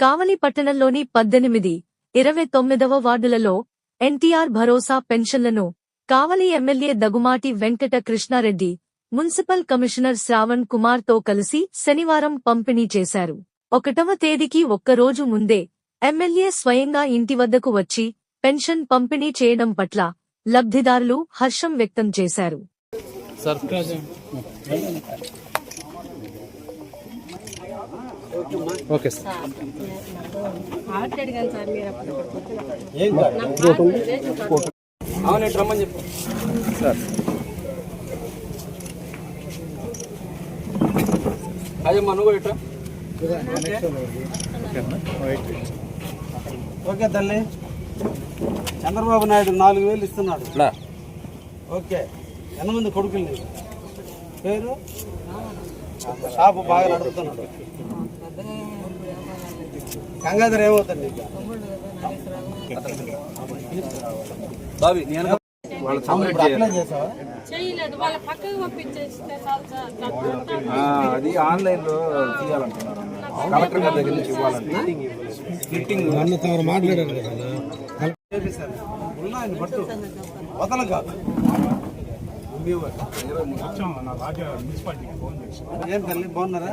కావలి పట్టణంలోని పద్దెనిమిది ఇరవై తొమ్మిదవ వార్డులలో ఎన్టీఆర్ భరోసా పెన్షన్లను Kavali MLA Dagumati Venkata Krishnareddy municipal commissioner Shravan కుమార్తో కలిసి శనివారం పంపిణీ చేశారు. ఒకటవ తేదీకి ఒక్కరోజు ముందే ఎమ్మెల్యే స్వయంగా ఇంటి వద్దకు వచ్చి పెన్షన్ పంపిణీ చేయడం పట్ల లబ్ధిదారులు హర్షం వ్యక్తం చేశారు. Okay sir. రమ్మని చెప్పు. సార్ అదే మన కూడా ఓకే తల్లి చంద్రబాబు నాయుడు నాలుగు వేలు ఇస్తున్నాడు ఇట్లా ఓకే ఎంతమంది కొడుకులు? పేరు షాపు బాగా నడుపుతున్నాడు గంగాధర్ ఏమవుతుంది బాబీ నేను వాళ్ళ అది ఆన్లైన్లో తీయాలంటున్నారు. కలెక్టర్ గారి దగ్గర నుంచి ఇవ్వాలంటే ఉన్నాయని పట్టు. వదల కాదు ఏం తల్లి బాగున్నారా?